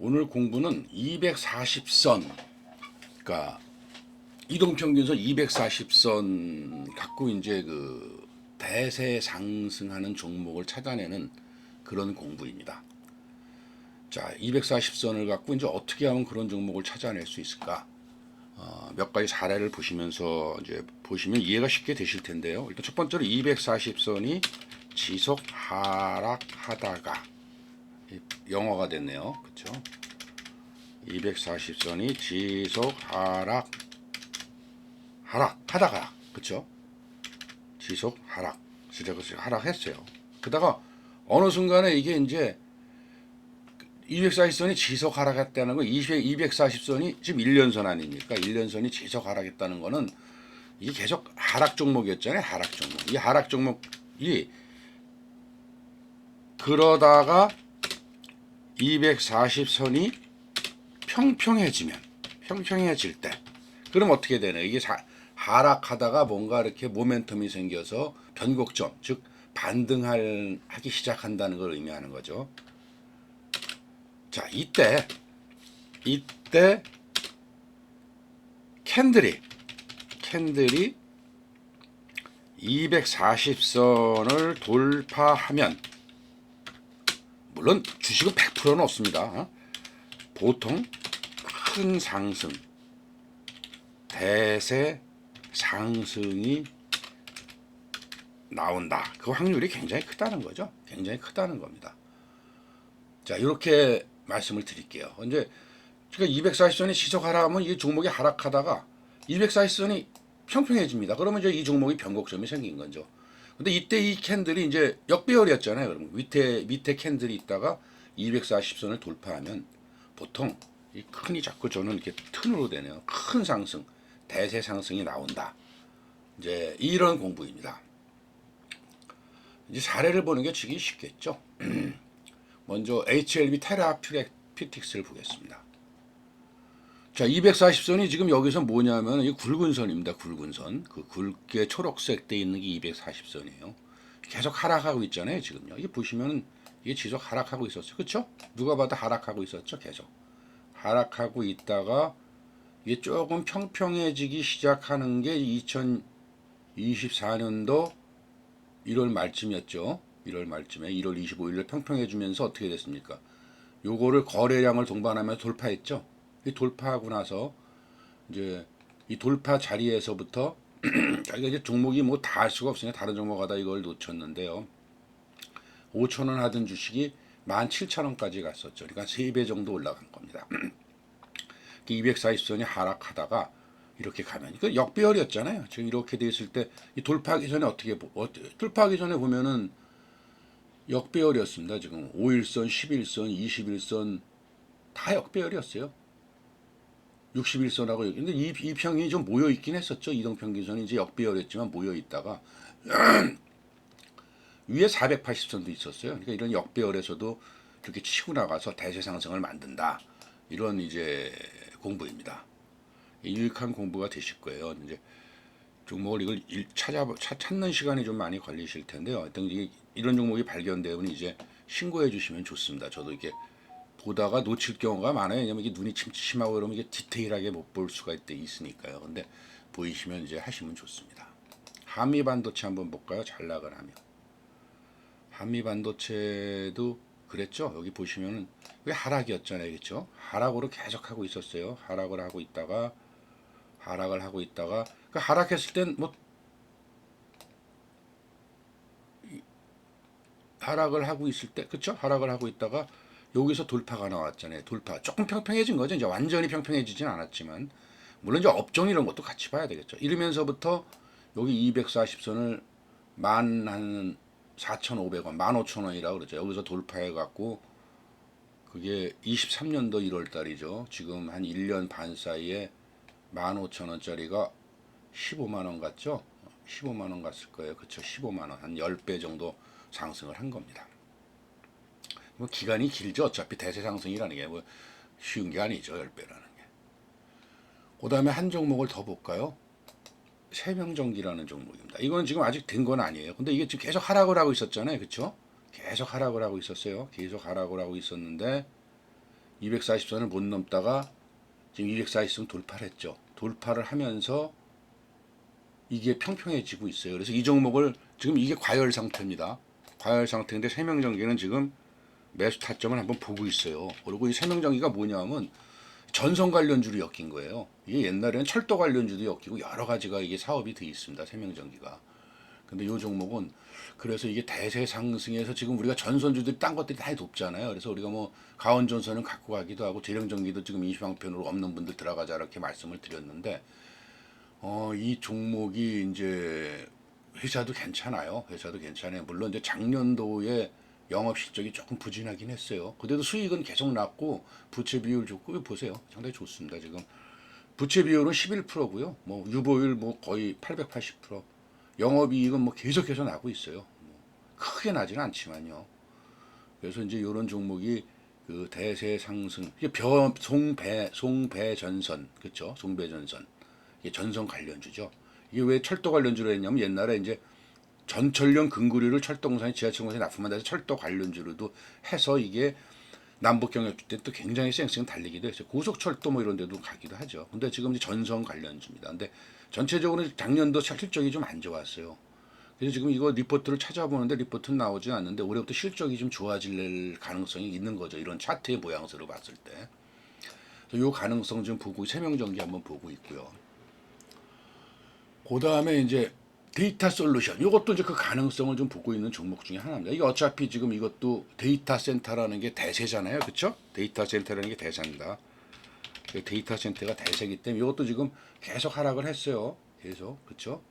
오늘 공부는 240선, 그러니까 이동평균선 240선 갖고 이제 그 대세 상승하는 종목을 찾아내는 그런 공부입니다. 자, 240선을 갖고 이제 어떻게 하면 그런 종목을 찾아낼 수 있을까? 어, 몇 가지 사례를 보시면서 이제 보시면 이해가 쉽게 되실 텐데요. 일단 첫 번째로 240선이 지속 하락하다가 이 영어가 됐네요. 그렇죠? 240선이 지속 하락 하락 하다가 그렇죠? 지속 하락 그렇죠 하락했어요. 그다가 어느 순간에 이게 이제 240선이 지속 하락했다는 거 240선이 지금 1년선 아닙니까? 1년선이 지속 하락했다는 거는 이게 계속 하락 종목이었잖아요. 하락 종목. 이 하락 종목이 그러다가 240선이 평평해지면 평평해질 때 그럼 어떻게 되나 이게 자, 하락하다가 뭔가 이렇게 모멘텀이 생겨서 변곡점 즉 반등할 하기 시작한다는 걸 의미하는 거죠. 자 이때 이때 캔들이 캔들이 240선을 돌파하면 물론 주식은 100%는 없습니다. 어? 보통 큰 상승, 대세 상승이 나온다. 그 확률이 굉장히 크다는 거죠. 굉장히 크다는 겁니다. 자, 이렇게 말씀을 드릴게요. 이제 그러니까 240선이 지속하라 하면 이 종목이 하락하다가 240선이 평평해집니다. 그러면 이제 이 종목이 변곡점이 생긴 거죠. 근데 이때 이 캔들이 이제 역배열이었잖아요. 그러면 밑에 밑에 캔들이 있다가 240선을 돌파하면 보통 이 큰이 자꾸 저는 이렇게 튼으로 되네요. 큰 상승, 대세 상승이 나온다. 이제 이런 공부입니다. 이제 사례를 보는 게 지기 쉽겠죠. 먼저 HLB 테라퓨렉피틱스를 보겠습니다. 자, 240선이 지금 여기서 뭐냐면 이 굵은 선입니다. 굵은 선. 그 굵게 초록색 돼 있는 게 240선이에요. 계속 하락하고 있잖아요, 지금요. 이게 보시면은 이게 지속 하락하고 있었어요. 그렇죠? 누가 봐도 하락하고 있었죠, 계속. 하락하고 있다가 이게 조금 평평해지기 시작하는 게 2024년도 1월 말쯤이었죠. 1월 말쯤에 1월 25일에 평평해지면서 어떻게 됐습니까? 요거를 거래량을 동반하며 돌파했죠. 이 돌파하고 나서 이제 이 돌파 자리에서부터 자기가 이제 종목이 뭐 다 할 수가 없으니까 다른 종목 하다 이걸 놓쳤는데요. 5천 원 하던 주식이 17,000원까지 갔었죠. 그러니까 3배 정도 올라간 겁니다. 240선이 하락하다가 이렇게 가면 그 역배열이었잖아요. 지금 이렇게 돼 있을 때 이 돌파하기 전에 어떻게 보, 어, 돌파하기 전에 보면은 역배열이었습니다. 지금 5일선, 11선, 21선 다 역배열이었어요. 61선하고 근데 이, 이 평이 좀 모여 있긴 했었죠. 이동 평균선이 이제 역배열했지만 모여 있다가 위에 480선도 있었어요. 그러니까 이런 역배열에서도 이렇게 치고 나가서 대세 상승을 만든다. 이런 이제 공부입니다. 유익한 공부가 되실 거예요. 이제 종목을 이걸 일- 찾아 차- 찾는 시간이 좀 많이 걸리실 텐데요. 어떤 이런 종목이 발견되면 이제 신고해 주시면 좋습니다. 저도 이렇게 보다가 놓칠 경우가 많아요. 왜냐면 이게 눈이 침침하고 그러면 이게 디테일하게 못 볼 수가 있, 있으니까요. 근데 보이시면 이제 하시면 좋습니다. 한미 반도체 한번 볼까요? 잘 나가라면. 한미 반도체도 그랬죠. 여기 보시면은 왜 하락이었잖아요, 그렇죠? 하락으로 계속 하고 있었어요. 하락을 하고 있다가 하락을 하고 있다가 그 하락했을 땐 뭐 하락을 하고 있을 때 그쵸 하락을 하고 있다가 여기서 돌파가 나왔잖아요 돌파 조금 평평해진 거죠 이제 완전히 평평해지진 않았지만 물론 이제 업종 이런 것도 같이 봐야 되겠죠 이러면서부터 여기 240선을 만 한 4,500원, 15,000원이라고 그러죠. 여기서 돌파해 갖고 그게 23년도 1월 달이죠. 지금 한 1년 반 사이에 15,000원짜리가 15만 원 같죠? 15만 원 갔을 거예요. 그쵸? 15만 원. 한 10배 정도 상승을 한 겁니다. 뭐 기간이 길죠. 어차피 대세 상승이라는 게 뭐 쉬운 게 아니죠. 10배라는 게. 그 다음에 한 종목을 더 볼까요? 세명전기라는 종목입니다. 이건 지금 아직 된 건 아니에요. 근데 이게 지금 계속 하락을 하고 있었잖아요. 그렇죠? 계속 하락을 하고 있었어요. 계속 하락을 하고 있었는데 240선을 못 넘다가 지금 240선 돌파를 했죠. 돌파를 하면서 이게 평평해지고 있어요. 그래서 이 종목을 지금 이게 과열 상태입니다. 과열 상태인데 세명전기는 지금 매수 타점을 한번 보고 있어요. 그리고 이 세명전기가 뭐냐면 전선 관련주로 엮인 거예요. 이게 옛날에는 철도 관련주도 엮이고 여러 가지가 이게 사업이 돼 있습니다. 세명전기가. 근데 이 종목은 그래서 이게 대세 상승해서 지금 우리가 전선주들이 딴 것들이 다 높잖아요. 그래서 우리가 뭐 가원 전선은 갖고 가기도 하고 재령전기도 지금 임시방편으로 없는 분들 들어가자 이렇게 말씀을 드렸는데 어, 이 종목이 이제 회사도 괜찮아요. 회사도 괜찮아요. 물론 이제 작년도에 영업 실적이 조금 부진하긴 했어요. 그래도 수익은 계속 났고 부채 비율 좋고 보세요. 상당히 좋습니다. 지금 부채 비율은 11%고요. 뭐 유보율 뭐 거의 880%. 영업이익은 뭐 계속해서 나고 있어요. 뭐 크게 나지는 않지만요. 그래서 이제 이런 종목이 그 대세 상승, 이게 벼 송배 송배 전선 그렇죠? 송배 전선 이게 전선 관련주죠. 이게 왜 철도 관련주로 했냐면 옛날에 이제 전철용 근거리를 철도공사에 지하철공사에 납품한다 해서 철도 관련주로도 해서 이게 남북 경협 때또 굉장히 쌩쌩 달리기도 했어요. 고속철도 뭐 이런 데도 가기도 하죠. 근데 지금 전선 관련주입니다. 근데 전체적으로 작년도 실적이 좀 안 좋았어요. 그래서 지금 이거 리포트를 찾아보는데 리포트는 나오지 않는데 올해부터 실적이 좀 좋아질 가능성이 있는 거죠. 이런 차트의 모양새로 봤을 때. 이 가능성 좀 보고 세명전기 한번 보고 있고요. 그 다음에 이제 데이터 솔루션 이것도 이제 그 가능성을 좀 보고 있는 종목 중에 하나입니다. 이게 어차피 지금 이것도 데이터 센터라는 게 대세잖아요, 그렇죠? 데이터 센터라는 게 대세입니다. 그 데이터 센터가 대세기 때문에 이것도 지금 계속 하락을 했어요, 계속 그렇죠?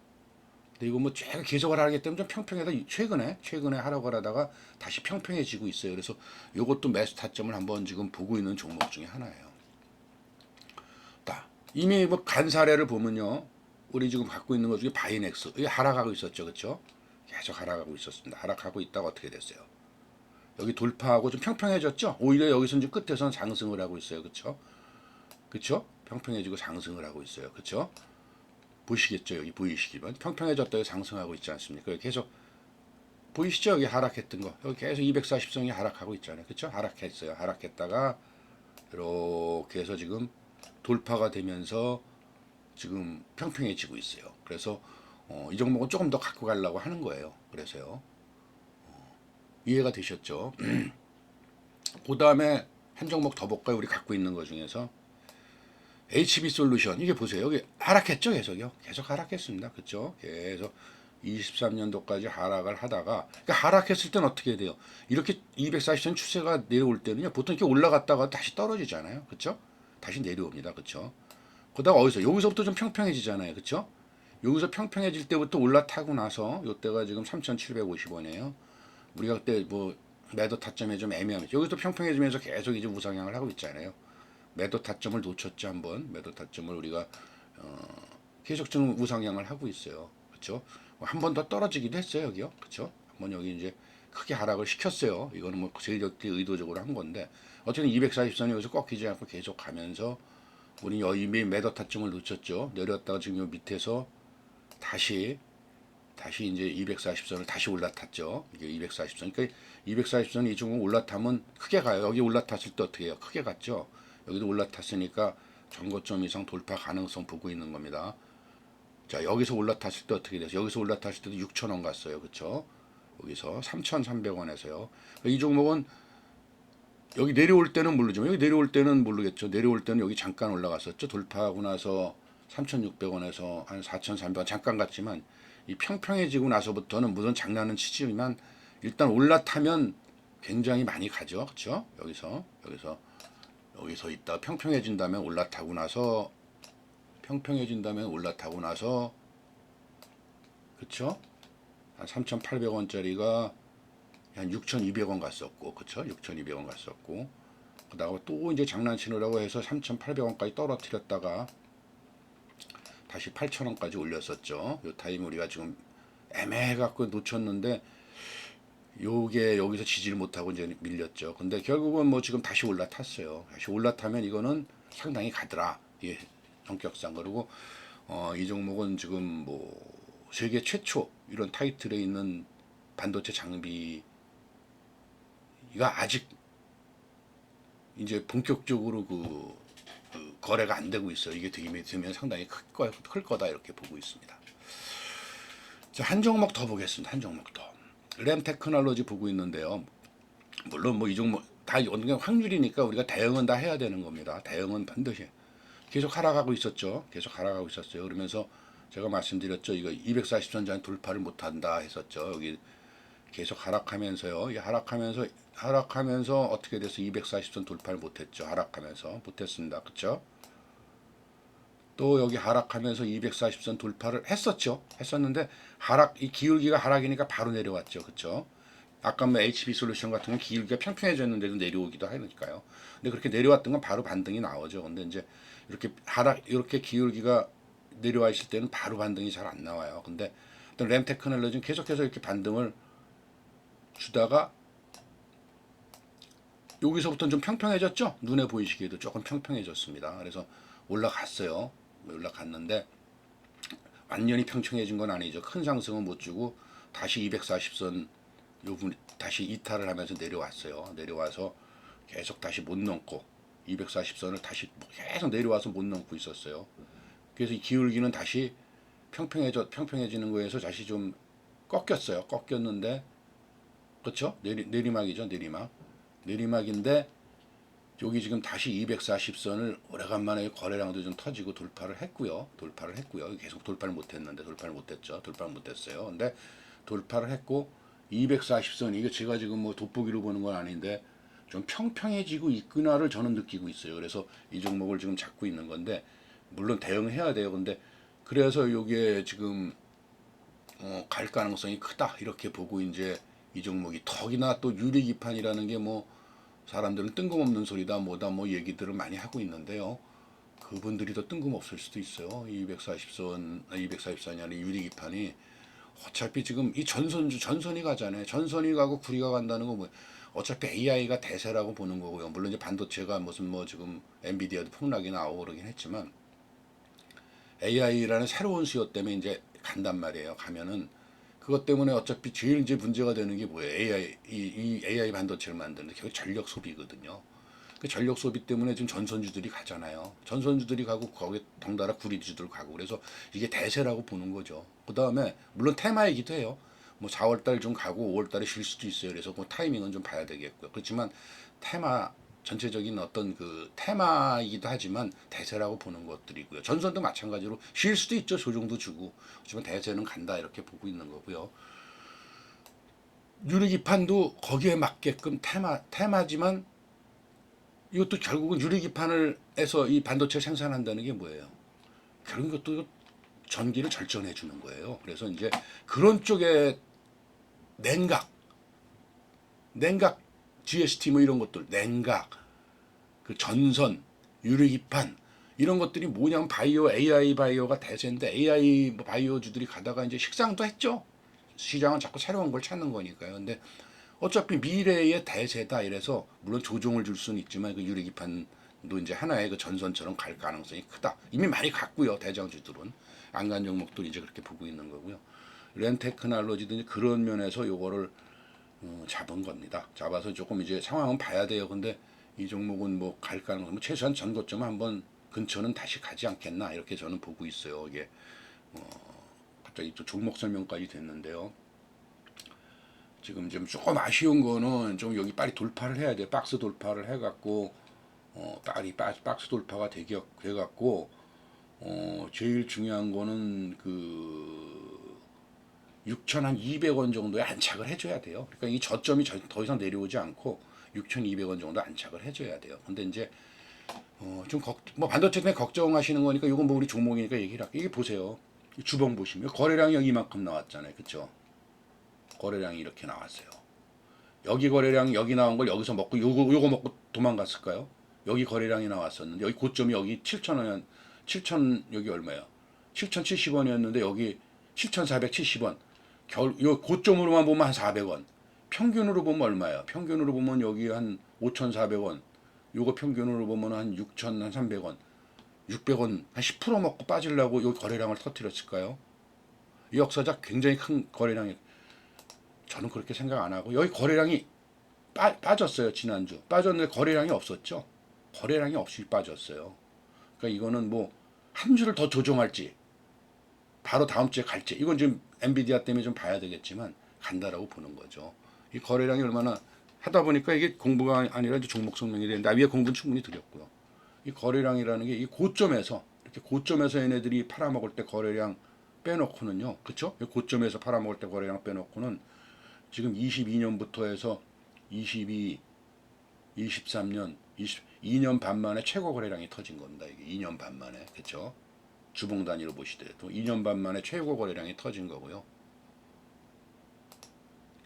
근데 이거 뭐 계속 하락하기 때문에 좀 평평하다. 최근에 최근에 하락을 하다가 다시 평평해지고 있어요. 그래서 이것도 매수 타점을 한번 지금 보고 있는 종목 중에 하나예요. 다 이미 뭐 간 사례를 보면요. 우리 지금 갖고 있는 것 중에 바이넥스 이게 하락하고 있었죠, 그렇죠? 계속 하락하고 있었습니다. 하락하고 있다가 어떻게 됐어요? 여기 돌파하고 좀 평평해졌죠? 오히려 여기서 이제 끝에서는 상승을 하고 있어요, 그렇죠? 그렇죠? 평평해지고 상승을 하고 있어요, 그렇죠? 보시겠죠, 여기 보이시기만 평평해졌다가 상승하고 있지 않습니까? 계속 보이시죠? 여기 하락했던 거 여기 계속 240성이 하락하고 있잖아요, 그렇죠? 하락했어요, 하락했다가 이렇게 해서 지금 돌파가 되면서 지금 평평해지고 있어요. 그래서 어, 이 종목은 조금 더 갖고 가려고 하는 거예요. 그래서요. 어, 이해가 되셨죠? 그 다음에 한 종목 더 볼까요? 우리 갖고 있는 것 중에서 HB 솔루션 이게 보세요. 여기 하락했죠, 계속요. 계속 하락했습니다. 그렇죠? 계속 23년도까지 하락을 하다가 그러니까 하락했을 때는 어떻게 돼요? 이렇게 240선 추세가 내려올 때는요. 보통 이렇게 올라갔다가 다시 떨어지잖아요. 그렇죠? 다시 내려옵니다. 그렇죠? 그다가 어디서 여기서부터 좀 평평해지잖아요. 그렇죠? 여기서 평평해질 때부터 올라타고 나서 요때가 지금 3,750원이에요. 우리가 그때 뭐 매도 타점에 좀 애매하죠. 여기서 평평해지면서 계속 이제 우상향을 하고 있잖아요. 매도 타점을 놓쳤죠 한번. 매도 타점을 우리가 어, 계속 좀 우상향을 하고 있어요. 그렇죠? 한 번 더 떨어지기도 했어요 여기요. 그렇죠? 한번 여기 이제 크게 하락을 시켰어요. 이거는 뭐 세력이 의도적으로 한 건데 어쨌든 240선이 여기서 꺾이지 않고 계속 가면서 우리 이미 매도 타점을 놓쳤죠. 내렸다가 지금 요 밑에서 다시 다시 이제 240선을 다시 올라탔죠. 이게 240선. 그러니까 240선 이 중은 올라타면 크게 가요. 여기 올라탔을 때 어떻게 해요? 크게 갔죠. 여기도 올라탔으니까 전고점 이상 돌파 가능성 보고 있는 겁니다. 자, 여기서 올라탔을 때 어떻게 돼서 여기서 올라탔을 때도 6,000원 갔어요. 그렇죠? 여기서 3,300원에서요. 이 종목은 여기 내려올 때는 모르지만 여기 내려올 때는 모르겠죠. 내려올 때는 여기 잠깐 올라갔었죠. 돌파하고 나서 3,600원에서 한 4,300원 잠깐 갔지만 이 평평해지고 나서부터는 무슨 장난은 치지만 일단 올라타면 굉장히 많이 가죠. 그렇죠? 여기서 여기서 여기서 있다 평평해진 다음에 올라타고 나서 평평해진 다음에 올라타고 나서 그렇죠? 한 3,800원짜리가 한 6,200원 갔었고, 그쵸? 6,200원 갔었고, 그다음에 또 이제 장난치느라고 해서 3,800원까지 떨어뜨렸다가 다시 8,000원까지 올렸었죠. 요 타임 우리가 지금 애매해갖고 놓쳤는데, 요게 여기서 지지를 못하고 이제 밀렸죠. 근데 결국은 뭐 지금 다시 올라탔어요. 다시 올라타면 이거는 상당히 가더라. 예, 성격상. 그리고, 어, 이 종목은 지금 뭐, 세계 최초 이런 타이틀에 있는 반도체 장비 이가 아직 이제 본격적으로 그, 그 거래가 안 되고 있어요. 이게 되면, 되면 상당히 클, 거, 클 거다 이렇게 보고 있습니다. 자, 한 종목 더 보겠습니다. 한 종목 더. 램 테크놀로지 보고 있는데요. 물론 뭐 이 종목 다 어느 게 확률이니까 우리가 대응은 다 해야 되는 겁니다. 대응은 반드시 계속 하락하고 있었죠. 계속 하락하고 있었어요. 그러면서 제가 말씀드렸죠. 이거 240선장 돌파를 못 한다 했었죠. 여기 계속 하락하면서요. 이 하락하면서 하락하면서 어떻게 돼서 240선 돌파를 못 했죠. 하락하면서 못 했습니다. 그렇죠? 또 여기 하락하면서 240선 돌파를 했었죠. 했었는데 하락 이 기울기가 하락이니까 바로 내려왔죠. 그렇죠? 아까 뭐 HB 솔루션 같은 건 기울기가 평평해졌는데도 내려오기도 하니까요. 근데 그렇게 내려왔던 건 바로 반등이 나오죠. 근데 이제 이렇게 하락 이렇게 기울기가 내려와 있을 때는 바로 반등이 잘 안 나와요. 근데 어떤 램 테크놀로지는 계속해서 이렇게 반등을 주다가 여기서부터 좀 평평해졌죠. 눈에 보이시기에도 조금 평평해졌습니다. 그래서 올라갔어요. 올라갔는데 완전히 평평해진 건 아니죠. 큰 상승은 못 주고 다시 240선 요분 다시 이탈을 하면서 내려왔어요. 내려와서 계속 다시 못 넘고 240선을 다시 계속 내려와서 못 넘고 있었어요. 그래서 이 기울기는 다시 평평해져 평평해지는 거에서 다시 좀 꺾였어요. 꺾였는데 그렇죠? 내리, 내리막이죠. 내리막. 내리막인데 여기 지금 다시 240선을 오래간만에 거래량도 좀 터지고 돌파를 했고요. 돌파를 했고요. 계속 돌파를 못했는데 돌파를 못했죠. 돌파를 못했어요. 근데 돌파를 했고 240선 이게 제가 지금 뭐 돋보기로 보는 건 아닌데 좀 평평해지고 있구나를 저는 느끼고 있어요. 그래서 이 종목을 지금 잡고 있는 건데 물론 대응해야 돼요. 근데 그래서 이게 지금 어, 갈 가능성이 크다 이렇게 보고 이제 이 종목이 턱이나 또 유리 기판이라는 게 뭐 사람들은 뜬금없는 소리다 뭐다 뭐 얘기들을 많이 하고 있는데요. 그분들이 더 뜬금없을 수도 있어요. 240선, 240선이 아니라 유리 기판이 어차피 지금 이 전선주 전선이 가잖아요. 전선이 가고 구리가 간다는 거 뭐 어차피 AI가 대세라고 보는 거고요. 물론 이제 반도체가 무슨 뭐 지금 엔비디아도 폭락이 나오고 그러긴 했지만 AI라는 새로운 수요 때문에 이제 간단 말이에요. 가면은 그것 때문에 어차피 제일 이제 문제가 되는 게 뭐예요? AI 이, 이 AI 반도체를 만드는데 결국 전력 소비거든요. 그 전력 소비 때문에 지금 전선주들이 가잖아요. 전선주들이 가고 거기에 덩달아 구리주들 가고 그래서 이게 대세라고 보는 거죠. 그 다음에 물론 테마이기도 해요. 뭐 4월달 좀 가고 5월달에 쉴 수도 있어요. 그래서 그 타이밍은 좀 봐야 되겠고요. 그렇지만 테마 전체적인 어떤 그 테마이기도 하지만 대세라고 보는 것들이고요. 전선도 마찬가지로 쉴 수도 있죠. 조정도 주고. 하지만 대세는 간다 이렇게 보고 있는 거고요. 유리기판도 거기에 맞게끔 테마 테마지만 이것도 결국은 유리기판을 해서 이 반도체 생산한다는 게 뭐예요? 결국 이것도 전기를 절전해 주는 거예요. 그래서 이제 그런 쪽에 냉각, 냉각 GST 뭐 이런 것들, 냉각, 그 전선, 유리기판 이런 것들이 뭐냐면 바이오 AI 바이오가 대세인데 AI 뭐 바이오주들이 가다가 이제 식상도 했죠. 시장은 자꾸 새로운 걸 찾는 거니까요. 근데 어차피 미래의 대세다 이래서 물론 조종을 줄 수는 있지만 그 유리기판도 이제 하나의 그 전선처럼 갈 가능성이 크다. 이미 많이 갔고요. 대장주들은 안간 종목도 이제 그렇게 보고 있는 거고요. 렌테크놀로지도 이제 그런 면에서 요거를 어, 잡은 겁니다. 잡아서 조금 이제 상황은 봐야 돼요. 근데 이 종목은 뭐 갈 가능성, 뭐 최소한 전고점 한번 근처는 다시 가지 않겠나 이렇게 저는 보고 있어요. 이게 어, 갑자기 또 종목 설명까지 됐는데요. 지금 좀 조금 아쉬운 거는 좀 여기 빨리 돌파를 해야 돼. 박스 돌파를 해갖고 어, 빨리 박- 박스 돌파가 되게 돼갖고 어, 제일 중요한 거는 그 6,200원 정도에 안착을 해줘야 돼요. 그러니까 이 저점이 저- 더 이상 내려오지 않고 6,200원 정도 안착을 해줘야 돼요. 근데 이제 어, 좀 걱, 뭐 반도체 때문에 걱정하시는 거니까 이건 뭐 우리 종목이니까 얘기를 할게요. 이게 보세요. 이 주봉 보시면 거래량이 여기 이만큼 나왔잖아요. 그쵸? 거래량이 이렇게 나왔어요. 여기 거래량 여기 나온 걸 여기서 먹고 요거 요거 먹고 도망갔을까요? 여기 거래량이 나왔었는데 여기 고점이 여기 7,000원 7,000 여기 얼마야? 7,070원이었는데 여기 7,470원. 겨울 요 고점으로만 보면 한 400원. 평균으로 보면 얼마야? 평균으로 보면 여기 한 5,400원. 요거 평균으로 보면 한 6,300원. 600원 한 10% 먹고 빠지려고 요 거래량을 터뜨렸을까요? 이 역사적 굉장히 큰 거래량이 저는 그렇게 생각 안 하고 여기 거래량이 빠, 빠졌어요 지난주 빠졌는데 거래량이 없었죠 거래량이 없이 빠졌어요 그러니까 이거는 뭐 한 주를 더 조정할지 바로 다음 주에 갈지 이건 지금 엔비디아 때문에 좀 봐야 되겠지만 간다라고 보는 거죠 이 거래량이 얼마나 하다 보니까 이게 공부가 아니라 이제 종목 설명이 되는데 아, 위에 공부는 충분히 드렸고요 이 거래량이라는 게 이 고점에서 이렇게 고점에서 얘네들이 팔아먹을 때 거래량 빼놓고는요 그쵸 이 고점에서 팔아먹을 때 거래량 빼놓고는 지금 22년부터 해서 22, 23년, 22년 반 만에 최고 거래량이 터진 겁니다. 이게 2년 반 만에. 그렇죠? 주봉 단위로 보시더라도 2년 반 만에 최고 거래량이 터진 거고요.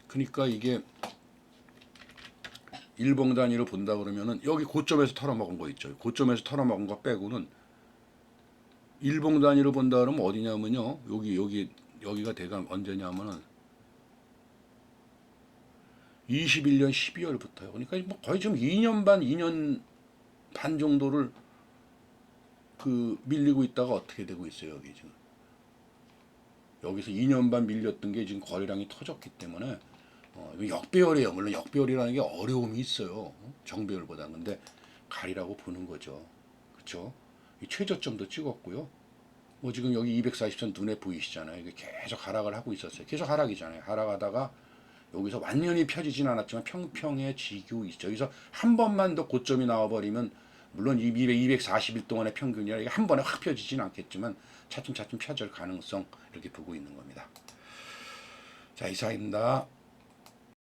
그러니까 이게 일봉 단위로 본다 그러면은 여기 고점에서 털어먹은 거 있죠. 고점에서 털어먹은 거 빼고는 일봉 단위로 본다 그러면 어디냐면요. 여기 여기 여기가 대강 언제냐면은 21년 12월부터요. 그러니까 뭐 거의 지금 2년 반, 2년 반 정도를 그 밀리고 있다가 어떻게 되고 있어요, 여기 지금. 여기서 2년 반 밀렸던 게 지금 거래량이 터졌기 때문에 어, 역배열이에요. 물론 역배열이라는 게 어려움이 있어요. 어? 정배열보다. 근데 가리라고 보는 거죠. 이 최저점도 찍었고요. 뭐 지금 여기 240선 눈에 보이시잖아요. 이게 계속 하락을 하고 있었어요. 계속 하락이잖아요. 하락하다가 여기서 완전히 펴지진 않았지만 평평의 지교 있죠. 여기서 한 번만 더 고점이 나와버리면 물론 200, 240일 동안의 평균이라 이게 한 번에 확 펴지진 않겠지만 차츰차츰 펴질 가능성 이렇게 보고 있는 겁니다. 자 이상입니다.